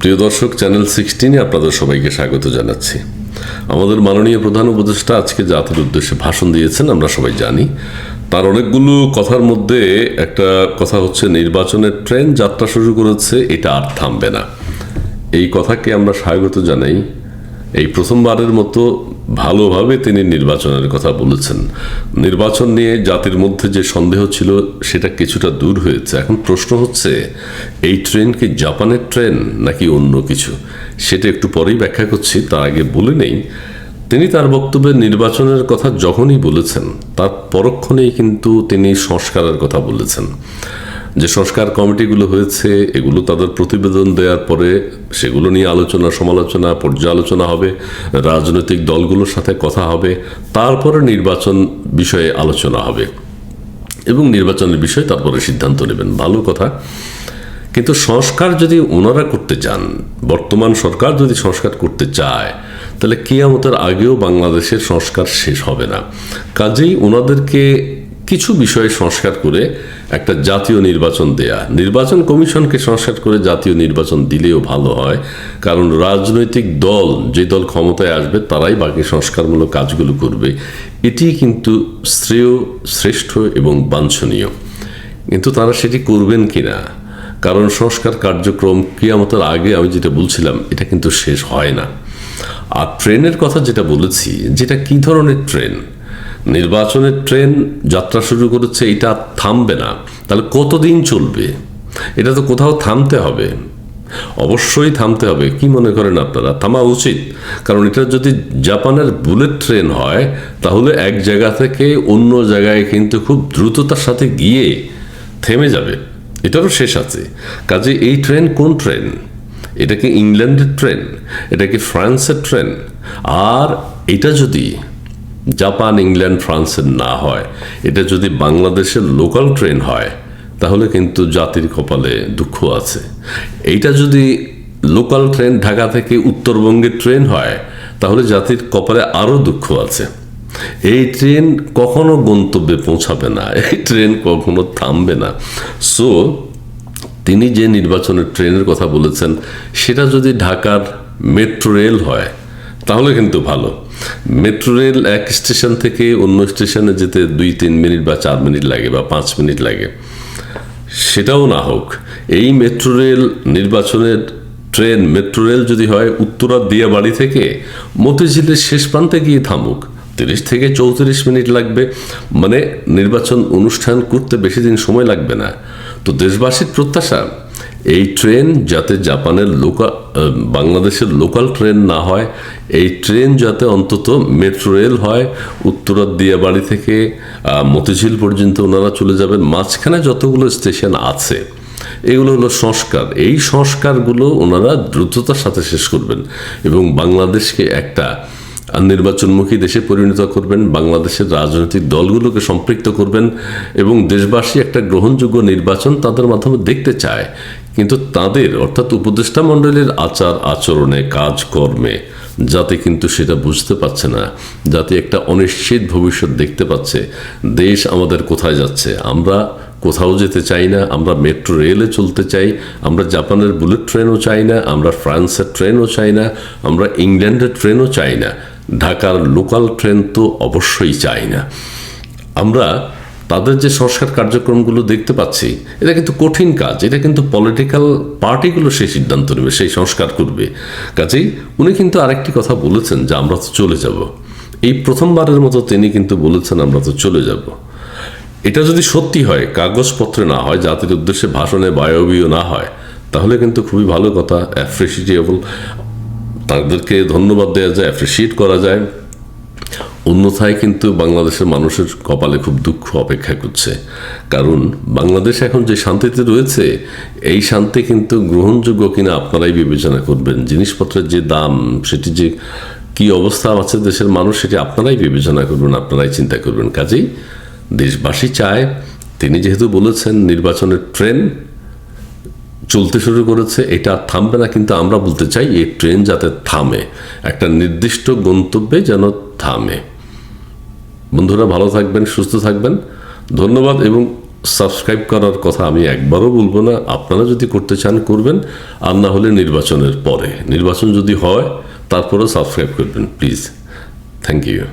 প্রিয় দর্শক চ্যানেল সিক্সটিনে আপনাদের সবাইকে স্বাগত জানাচ্ছি। আমাদের মাননীয় প্রধান উপদেষ্টা আজকে জাতির উদ্দেশ্যে ভাষণ দিয়েছেন, আমরা সবাই জানি। তার অনেকগুলো কথার মধ্যে একটা কথা হচ্ছে, নির্বাচনের ট্রেন যাত্রা শুরু করেছে, এটা আর থামবে না। এই কথাকে আমরা স্বাগত জানাই। এই প্রথমবারের মতো ভালোভাবে তিনি নির্বাচনের কথা বলেছেন। নির্বাচন নিয়ে জাতির মধ্যে যে সন্দেহ ছিল, সেটা কিছুটা দূর হয়েছে। এখন প্রশ্ন হচ্ছে, এই ট্রেন কি জাপানের ট্রেন নাকি অন্য কিছু? সেটা একটু পরেই ব্যাখ্যা করছি, তার আগে বলে নেই। তিনি তার বক্তব্যে নির্বাচনের কথা যখনই বলেছেন, তার পরক্ষণেই কিন্তু তিনি সংস্কারের কথা বলেছেন। যে সংস্কার কমিটিগুলো হয়েছে, এগুলো তাদের প্রতিবেদন দেওয়ার পরে সেগুলো নিয়ে আলোচনা, সমালোচনা, পর্যালোচনা হবে, রাজনৈতিক দলগুলোর সাথে কথা হবে, তারপরে নির্বাচন বিষয়ে আলোচনা হবে। এবং নির্বাচনের বিষয়ে তারপরে সিদ্ধান্ত নেবেন। ভালো কথা। কিন্তু সংস্কার যদি ওনারা করতে চান, বর্তমান সরকার যদি সংস্কার করতে চায়, তাহলে কেয়ামতের আগেও বাংলাদেশের সংস্কার শেষ হবে না। কাজেই ওনাদেরকে কিছু বিষয়ে সংস্কার করে একটা জাতীয় নির্বাচন দেয়া। নির্বাচন কমিশনকে সংস্কার করে জাতীয় নির্বাচন দিলেও ভালো হয়, কারণ রাজনৈতিক দল, যে দল ক্ষমতায় আসবে তারাই বাকি সংস্কারমূলক কাজগুলো করবে। এটি কিন্তু শ্রেয়, শ্রেষ্ঠ এবং বাঞ্ছনীয়। কিন্তু তারা সেটি করবেন কিনা? কারণ সংস্কার কার্যক্রম কিয়ামতের আগে আমি যেটা বলছিলাম, এটা কিন্তু শেষ হয় না। আর ট্রেনের কথা যেটা বলেছি, যেটা কি ধরনের ট্রেন? নির্বাচনের ট্রেন যাত্রা শুরু করেছে, এটা থামবে না। তাহলে কতদিন চলবে? এটা তো কোথাও থামতে হবে। অবশ্যই থামতে হবে। কি মনে করেন আপনারা? থামা উচিত। কারণ এটা যদি জাপানের বুলেট ট্রেন হয়, তাহলে এক জায়গা থেকে অন্য জায়গায় কিন্তু খুব দ্রুততার সাথে গিয়ে থেমে যাবে। এটারও শেষ আছে। কাজে এই ট্রেন কোন ট্রেন? এটা কি ইংল্যান্ডের ট্রেন? এটা কি ফ্রান্সের ট্রেন? আর এটা যদি জাপান, ইংল্যান্ড ফ্রান্সের না হয়। এটা যদি বাংলাদেশের লোকাল ট্রেন হয়, তাহলে কিন্তু জাতির কপালে দুঃখ আছে। এইটা যদি লোকাল ট্রেন ঢাকা থেকে উত্তরবঙ্গের ট্রেন হয়, তাহলে জাতির কপালে আরও দুঃখ আছে। এই ট্রেন কখনো গন্তব্যে পৌঁছাবে না, এই ট্রেন কখনো থামবে না। সো তিনি যে নির্বাচনের ট্রেনের কথা বলেছেন, সেটা যদি ঢাকার মেট্রো রেল হয় তাহলে কিন্তু ভালো। মেট্রো রেল এক স্টেশন থেকে অন্য স্টেশনে যেতে দুই, তিন মিনিট বা চার মিনিট লাগে বা পাঁচ মিনিট লাগে। সেটাও না হোক, এই মেট্রো রেল নির্বাচনের ট্রেন মেট্রো রেল যদি হয়, উত্তরা দিয়াবাড়ি থেকে মতিঝিলের শেষ প্রান্তে গিয়ে থামুক। তিরিশ থেকে চৌত্রিশ মিনিট লাগবে। মানে নির্বাচন অনুষ্ঠান করতে বেশি দিন সময় লাগবে না। তো দেশবাসীর প্রত্যাশা এই ট্রেন যাতে জাপানের লোকাল বাংলাদেশের লোকাল ট্রেন না হয়, এই ট্রেন যাতে অন্তত মেট্রো রেল হয় উত্তরার দিয়াবাড়ি থেকে মতিঝিল পর্যন্ত ওনারা চলে যাবেন, মাঝখানে যতগুলো স্টেশন আছে, এগুলো হলো সংস্কার। এই সংস্কারগুলো ওনারা দ্রুততার সাথে শেষ করবেন এবং বাংলাদেশকে একটা নির্বাচনমুখী দেশে পরিণত করবেন, বাংলাদেশের রাজনৈতিক দলগুলোকে সম্পৃক্ত করবেন এবং দেশবাসী একটা গ্রহণযোগ্য নির্বাচন তাদের মাধ্যমে দেখতে চায় কিন্তু তাদের, অর্থাৎ উপদেষ্টা মণ্ডলীর আচার আচরণে, কাজকর্মে, যাতে কিন্তু সেটা বুঝতে পারছে না, যাতে একটা অনিশ্চিত ভবিষ্যৎ দেখতে পাচ্ছে, দেশ আমাদের কোথায় যাচ্ছে। আমরা কোথাও যেতে চাই না, আমরা মেট্রো রেলে চলতে চাই, আমরা জাপানের বুলেট ট্রেনও চাই না, আমরা ফ্রান্সের ট্রেনও চাই না, আমরা ইংল্যান্ডের ট্রেনও চাই না, ঢাকার লোকাল ট্রেন তো অবশ্যই চাই না। আমরা তাদের যে সংস্কার কার্যক্রমগুলো দেখতে পাচ্ছি, এটা কিন্তু কঠিন কাজ। এটা কিন্তু পলিটিক্যাল পার্টিগুলো সেই সিদ্ধান্ত নেবে, সেই সংস্কার করবে। কাজেই উনি কিন্তু আরেকটি কথা বলেছেন যে আমরা তো চলে যাব। এই প্রথমবারের মতো তিনি কিন্তু বলেছেন আমরা তো চলে যাব। এটা যদি সত্যি হয়, কাগজপত্রে না হয়, জাতির উদ্দেশ্যে ভাষণে বায়বীয় না হয়, তাহলে কিন্তু খুবই ভালো কথা অ্যাপ্রিসিয়েবল তাদেরকে ধন্যবাদ দেওয়া যায় অ্যাপ্রিসিয়েট করা যায়। অন্যথায় কিন্তু বাংলাদেশের মানুষের কপালে খুব দুঃখ অপেক্ষা করছে। কারণ বাংলাদেশ এখন যে শান্তিতে রয়েছে, এই শান্তি কিন্তু গ্রহণযোগ্য কিনা আপনারাই বিবেচনা করবেন। জিনিসপত্রের যে দাম, সেটি যে কি অবস্থা আছে দেশের মানুষ, সেটি আপনারাই বিবেচনা করবেন, আপনারাই চিন্তা করবেন। কাজেই দেশবাসী চায়, তিনি যেহেতু বলেছেন নির্বাচনের ট্রেন চলতে শুরু করেছে, এটা থামবে না, কিন্তু আমরা বলতে চাই এই ট্রেন যাতে থামে, একটা নির্দিষ্ট গন্তব্যে যেন থামে। বন্ধুরা, ভালো থাকবেন, সুস্থ থাকবেন। ধন্যবাদ এবং সাবস্ক্রাইব করার কথা আমি একবারও বলব না, আপনারা যদি করতে চান করবেন, আর না হলে নির্বাচনের পরে। নির্বাচন যদি হয়, তারপরেও সাবস্ক্রাইব করবেন, প্লিজ। Thank you.